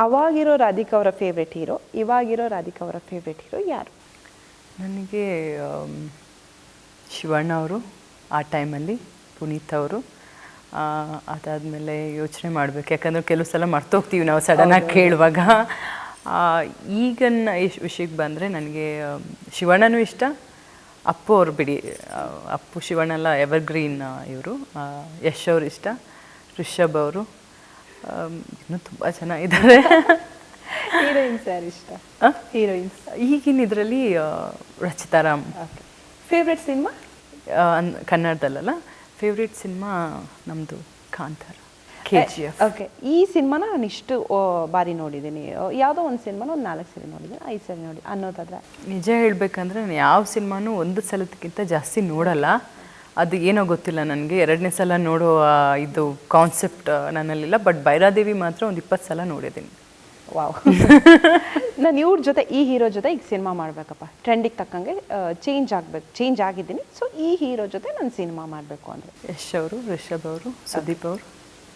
ಅವಾಗಿರೋ ರಾಧಿಕಾ ಅವರ favourite hero ಇವಾಗಿರೋ ರಾಧಿಕಾ ಅವರ ಫೇವ್ರೆಟ್ ಹೀರೋ ಯಾರು? ನನಗೆ ಶಿವಣ್ಣ ಅವರು ಆ ಟೈಮಲ್ಲಿ ಪುನೀತ್ ಅವರು. ಅದಾದಮೇಲೆ ಯೋಚನೆ ಮಾಡಬೇಕು. ಯಾಕಂದರೆ ಕೆಲವು ಸಲ ಮರ್ತೋಗ್ತೀವಿ ನಾವು ಸಡನ್ನಾಗಿ ಕೇಳುವಾಗ. ಆ, ಈಗಿನ ಇಶ್ ವಿಷಯಕ್ಕೆ ಬಂದರೆ ನನಗೆ ಶಿವಣ್ಣನೂ ಇಷ್ಟ. ಅಪ್ಪು ಅವರು ಬಿಡಿ ಅಪ್ಪು ಶಿವಣ್ಣಲ್ಲ ಎವರ್ಗ್ರೀನ್ ಇವರು. ಯಶ್ ಅವರು ಇಷ್ಟ. ರಿಷಬ್ ಅವರು. ಇನ್ನೂ ತುಂಬ ಚೆನ್ನಾಗಿದ್ದಾರೆ ಹೀರೋಯಿನ್ಸ್ ಯಾರು ಇಷ್ಟ? ಹೀರೋಯಿನ್ಸ್ ಈಗಿನ ಇದರಲ್ಲಿ ರಚಿತಾ ರಾಮ್. ಫೇವ್ರೆಟ್ ಸಿನಿಮಾ ಕನ್ನಡದಲ್ಲಲ್ಲ. ಫೇವ್ರೇಟ್ ಸಿನಿಮಾ ನಮ್ಮದು Kantara K G F okay ಈ ಸಿನಿಮಾನ ನಾನು ಇಷ್ಟು ಬಾರಿ ನೋಡಿದ್ದೀನಿ ಯಾವುದೋ ಒಂದು ಸಿನಿಮಾನ ಒಂದು ನಾಲ್ಕು ಸರಿ ನೋಡಿದ್ದೀನಿ ಐದು ಸರಿ ನೋಡಿ ಅನ್ನೋದಾದ್ರೆ? ನಿಜ ಹೇಳಬೇಕಂದ್ರೆ ನಾನು ಯಾವ ಸಿನಿಮಾನೂ ಒಂದು ಸಲದಕ್ಕಿಂತ ಜಾಸ್ತಿ ನೋಡಲ್ಲ. ಅದು ಏನೋ ಗೊತ್ತಿಲ್ಲ ನನಗೆ. ಎರಡನೇ ಸಲ ನೋಡೋ ಇದು ಕಾನ್ಸೆಪ್ಟ್ ನನ್ನಲ್ಲಿಲ್ಲ. ಬಟ್ ಭೈರಾದೇವಿ ಮಾತ್ರ ಒಂದು ಇಪ್ಪತ್ತು ಸಲ ನೋಡಿದ್ದೀನಿ. ವಾವ್. ನಾನು ಇವ್ರ ಜೊತೆ ಈ ಹೀರೋ ಜೊತೆ ಈಗ ಸಿನಿಮಾ ಮಾಡಬೇಕಪ್ಪ. ಟ್ರೆಂಡಿಗೆ ತಕ್ಕಂಗೆ ಚೇಂಜ್ ಆಗಬೇಕು ಚೇಂಜ್ ಆಗಿದ್ದೀನಿ. ಸೊ ಈ ಹೀರೋ ಜೊತೆ ನಾನು ಸಿನಿಮಾ ಮಾಡಬೇಕು ಅಂದರೆ. ಯಶ್ ಅವರು ರಿಷಬ್ ಅವರು ಸುದೀಪ್ ಅವರು.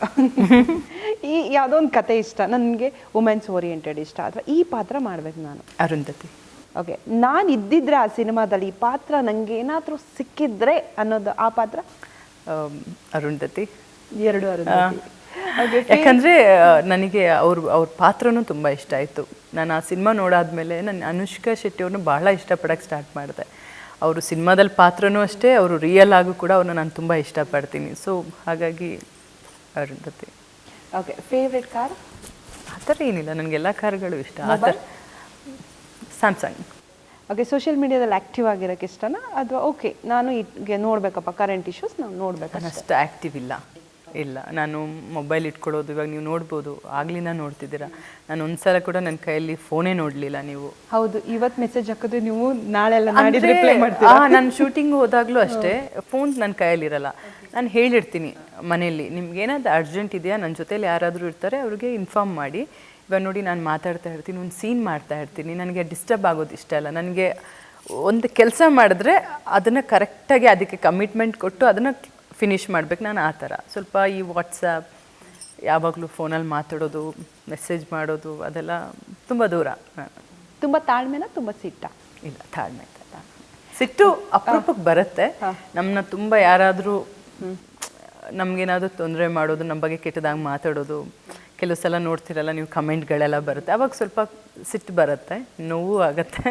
ಈ ಯಾವುದೋ ಒಂದು ಕತೆ ಇಷ್ಟ. ನನಗೆ ವುಮೆನ್ಸ್ ಓರಿಯೆಂಟೆಡ್ ಇಷ್ಟ. ಅಥವಾ ಈ ಪಾತ್ರ ಮಾಡ್ಬೇಕು ನಾನು. ಅರುಂಧತಿ. ಓಕೆ ನಾನು ಇದ್ದಿದ್ರೆ ಆ ಸಿನಿಮಾದಲ್ಲಿ ಈ ಪಾತ್ರ ನನಗೆ ಏನಾದರೂ ಸಿಕ್ಕಿದ್ರೆ ಅನ್ನೋದು ಆ ಪಾತ್ರ? ಅರುಂಧತಿ. ಎರಡು ಯಾಕಂದರೆ ನನಗೆ ಅವ್ರ ಅವ್ರ ಪಾತ್ರನೂ ತುಂಬ ಇಷ್ಟ ಆಯಿತು. ನಾನು ಆ ಸಿನಿಮಾ ನೋಡಾದ್ಮೇಲೆ ನಾನು ಅನುಷ್ಕಾ ಶೆಟ್ಟಿ ಅವ್ರನ್ನ ಭಾಳ ಇಷ್ಟಪಡೋಕ್ಕೆ ಸ್ಟಾರ್ಟ್ ಮಾಡಿದೆ. ಅವರು ಸಿನಿಮಾದಲ್ಲಿ ಪಾತ್ರನೂ ಅಷ್ಟೇ ಅವರು ರಿಯಲ್ ಆಗು ಕೂಡ ಅವ್ರನ್ನ ನಾನು ತುಂಬ ಇಷ್ಟಪಡ್ತೀನಿ. ಸೊ ಹಾಗಾಗಿ ಅರುಂಧತಿ. ಓಕೆ ಫೇವ್ರೆಟ್ ಕಾರ್ ಆ ಥರ ಏನಿಲ್ಲ. ನನಗೆಲ್ಲ ಕಾರ್ಗಳು ಇಷ್ಟ. ಆ ಥರ ಸ್ಯಾಮ್ಸಂಗ್ ಓಕೆ ಸೋಷಿಯಲ್ ಮೀಡಿಯಾದಲ್ಲಿ ಆ್ಯಕ್ಟಿವ್ ಆಗಿರೋಕ್ಕೆ ಇಷ್ಟನಾ? ಅಥವಾ ಓಕೆ ನಾನು ಈಗ ನೋಡಬೇಕಪ್ಪ ಕರೆಂಟ್ ಇಶ್ಯೂಸ್ ನಾವು ನೋಡಬೇಕು ನಾನು ಅಷ್ಟು ಆ್ಯಕ್ಟಿವ್ ಇಲ್ಲ. ಇಲ್ಲ ನಾನು ಮೊಬೈಲ್ ಇಟ್ಕೊಳ್ಳೋದು ಇವಾಗ ನೀವು ನೋಡ್ಬೋದು ಆಗ್ಲಿಂದ ನೋಡ್ತಿದ್ದೀರಾ. ನಾನು ಒಂದ್ಸಲ ಕೂಡ ನನ್ನ ಕೈಯಲ್ಲಿ ಫೋನೇ ನೋಡಲಿಲ್ಲ ನೀವು. ಹೌದು ಇವತ್ತು ಮೆಸೇಜ್ ಹಾಕಿದ್ರೆ ನೀವು ನಾಳೆ ಎಲ್ಲ ನಾಡಿದ್ದು ಅಂದ್ರೆ, ರಿಪ್ಲೈ ಮಾಡ್ತೀರಾ? ನಾನು ಶೂಟಿಂಗ್ ಹೋದಾಗಲೂ ಅಷ್ಟೇ ಫೋನ್ ನನ್ನ ಕೈಯಲ್ಲಿರಲ್ಲ ನಾನು ಹೇಳಿರ್ತೀನಿ ಮನೆಯಲ್ಲಿ ನಿಮ್ಗೆ ಏನಾದ್ರು ಅರ್ಜೆಂಟ್ ಇದೆಯಾ? ನನ್ನ ಜೊತೆಯಲ್ಲಿ ಯಾರಾದರೂ ಇರ್ತಾರೆ ಅವ್ರಿಗೆ ಇನ್ಫಾರ್ಮ್ ಮಾಡಿ. ಇವಾಗ ನೋಡಿ ನಾನು ಮಾತಾಡ್ತಾ ಇರ್ತೀನಿ ಒಂದು ಸೀನ್ ಮಾಡ್ತಾ ಇರ್ತೀನಿ. ನನಗೆ ಡಿಸ್ಟರ್ಬ್ ಆಗೋದು ಇಷ್ಟ ಅಲ್ಲ. ನನಗೆ ಒಂದು ಕೆಲಸ ಮಾಡಿದ್ರೆ ಅದನ್ನು ಕರೆಕ್ಟಾಗಿ ಅದಕ್ಕೆ ಕಮಿಟ್ಮೆಂಟ್ ಕೊಟ್ಟು ಅದನ್ನು ಫಿನಿಷ್ ಮಾಡ್ಬೇಕು ನಾನು ಆ ಥರ. ಸ್ವಲ್ಪ ಈ ವಾಟ್ಸಪ್ ಯಾವಾಗಲೂ ಫೋನಲ್ಲಿ ಮಾತಾಡೋದು ಮೆಸೇಜ್ ಮಾಡೋದು ಅದೆಲ್ಲ ತುಂಬ ದೂರ. ತುಂಬ ತಾಳ್ಮೆನ ತುಂಬ ಸಿಟ್ಟ? ಇಲ್ಲ ತಾಳ್ಮೆ ತಾಳ್ಮೆ. ಸಿಟ್ಟು ಅಪರೂಪಕ್ಕೆ ಬರುತ್ತೆ. ನಮ್ಮನ್ನ ತುಂಬ ಯಾರಾದರೂ ನಮಗೇನಾದರೂ ತೊಂದರೆ ಮಾಡೋದು ನಮ್ಮ ಬಗ್ಗೆ ಕೆಟ್ಟದಾಗಿ ಮಾತಾಡೋದು ಕೆಲವು ಸಲ ನೋಡ್ತಿರಲ್ಲ ನೀವು ಕಮೆಂಟ್ಗಳೆಲ್ಲ ಬರುತ್ತೆ. ಅವಾಗ ಸ್ವಲ್ಪ ಸಿಟ್ಟು ಬರುತ್ತೆ ನೋವು ಆಗುತ್ತೆ.